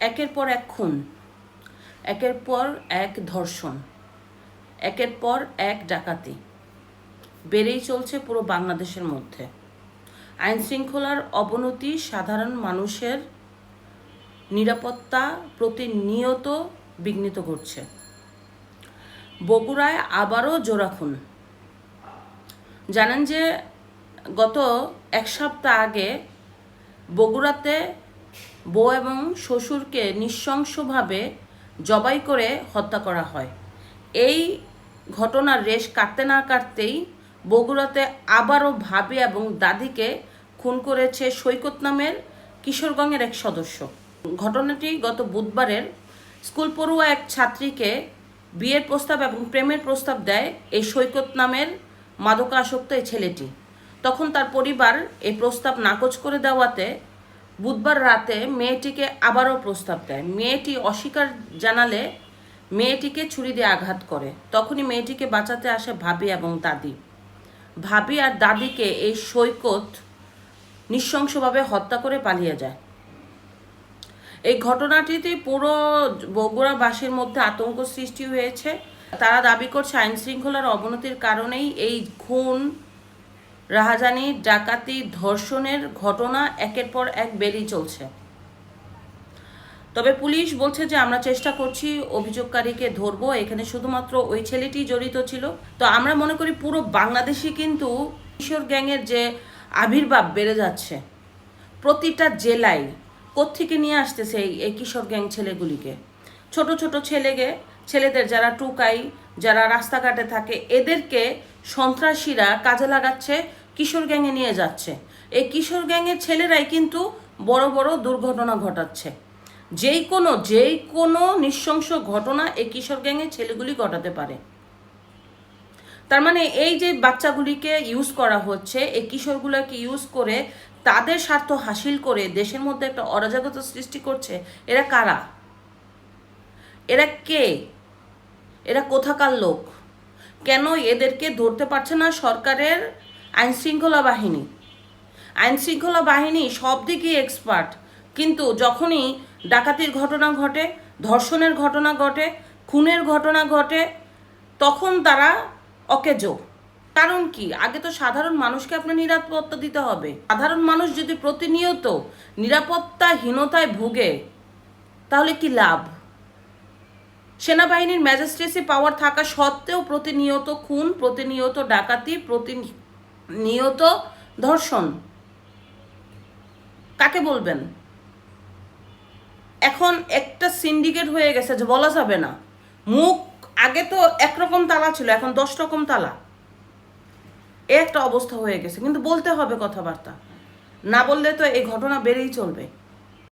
একের পর এক খুন, একের পর এক ধর্ষণ, একের পর এক ডাকাতি। বেড়েই চলছে পুরো বাংলাদেশের মধ্যে। আইন শৃঙ্খলার অবনতি সাধারণ মানুষের নিরাপত্তা প্রতিনিয়ত বিঘ্নিত করছে বগুড়ায় আবারও জোড়া খুন। জানেন যে গত এক সপ্তাহ আগে বগুড়াতে বউ এবং শ্বশুরকে নৃশংসভাবে জবাই করে হত্যা করা হয়। এই ঘটনার রেশ কাটতে না কাটতেই বগুড়াতে আবারও ভাবি এবং দাদিকে খুন করেছে সৈকত নামের কিশোরগঞ্জের এক সদস্য। ঘটনাটি গত বুধবারের স্কুল পড়ুয়া এক ছাত্রীকে বিয়ের প্রস্তাব এবং প্রেমের প্রস্তাব দেয় এই সৈকত নামের মাদকাসক্ত এই ছেলেটি। তখন তার পরিবার এই প্রস্তাব নাকচ করে দেওয়াতে বুধবার রাতে মেয়েটিকে আবারও প্রস্তাব দেয়। মেয়েটি অস্বীকার জানালে মেয়েটিকে ছুরি দিয়ে আঘাত করে। তখনই মেয়েটিকে বাঁচাতে আসে ভাবি এবং দাদি। ভাবি আর দাদিকে এই সৈকত নৃশংসভাবে হত্যা করে পালিয়ে যায়। এই ঘটনাটিতে পুরো বগুড়াবাসীর মধ্যে আতঙ্ক সৃষ্টি হয়েছে। তারা দাবি করছে আইন শৃঙ্খলার অবনতির কারণেই এই খুন রাহাজানি ডাকাতি ধর্ষণের ঘটনা একের পর এক বেড়েই চলছে। তবে পুলিশ বলছে যে, আমরা চেষ্টা করছি, অভিযোগকারীকে ধরবো। এখানে শুধুমাত্র ওই ছেলেটি জড়িত ছিল। তো আমরা মনে করি পুরো বাংলাদেশে কিন্তু কিশোর গ্যাংয়ের যে আবির্ভাব বেড়ে যাচ্ছে। প্রতিটা জেলায় কোত্থেকে নিয়ে আসতেছে এই এই কিশোর গ্যাং ছেলেগুলিকে? ছোট ছোট ছেলেকে, ছেলেদের যারা টুকাই, যারা রাস্তাঘাটে থাকে, এদেরকে সন্ত্রাসীরা কাজে লাগাচ্ছে। কিশোর গ্যাংয়ে নিয়ে যাচ্ছে। এই কিশোর গ্যাংয়ের ছেলেরাই কিন্তু বড় বড় দুর্ঘটনা ঘটাচ্ছে। যেই কোনো যেই কোনো নৃশংস ঘটনা এই কিশোর গ্যাংয়ের ছেলেগুলি ঘটাতে পারে। তার মানে এই যে বাচ্চাগুলিকে ইউজ করা হচ্ছে, এই কিশোরগুলোকে ইউজ করে তাদের স্বার্থ হাসিল করে দেশের মধ্যে একটা অরাজকতা সৃষ্টি করছে, এরা কারা? এরা কে? এরা কোথাকার লোক? কেন এদেরকে ধরতে পারছে না সরকারের আইন শৃঙ্খলা বাহিনী। আইন শৃঙ্খলা বাহিনী সব দিকেই এক্সপার্ট কিন্তু যখনই ডাকাতির ঘটনা ঘটে, ধর্ষণের ঘটনা ঘটে, খুনের ঘটনা ঘটে, তখন তারা অকেজো। কারণ কি? আগে তো সাধারণ মানুষকে আপনার নিরাপত্তা দিতে হবে। সাধারণ মানুষ যদি প্রতিনিয়ত নিরাপত্তাহীনতায় ভুগে, তাহলে কি লাভ? সেনাবাহিনীর ম্যাজিস্ট্রেসি পাওয়ার থাকা সত্ত্বেও প্রতিনিয়ত খুন, প্রতিনিয়ত ডাকাতি প্রতিনিয়ত ধর্ষণ। কাকে বলবেন? এখন একটা সিন্ডিকেট হয়ে গেছে যে বলা যাবে না। মুখ আগে তো একরকম তালা ছিল, এখন দশ রকম তালা। এ একটা অবস্থা হয়ে গেছে, কিন্তু বলতে হবে কথাবার্তা। না বললে তো এই ঘটনা বেড়েই চলবে।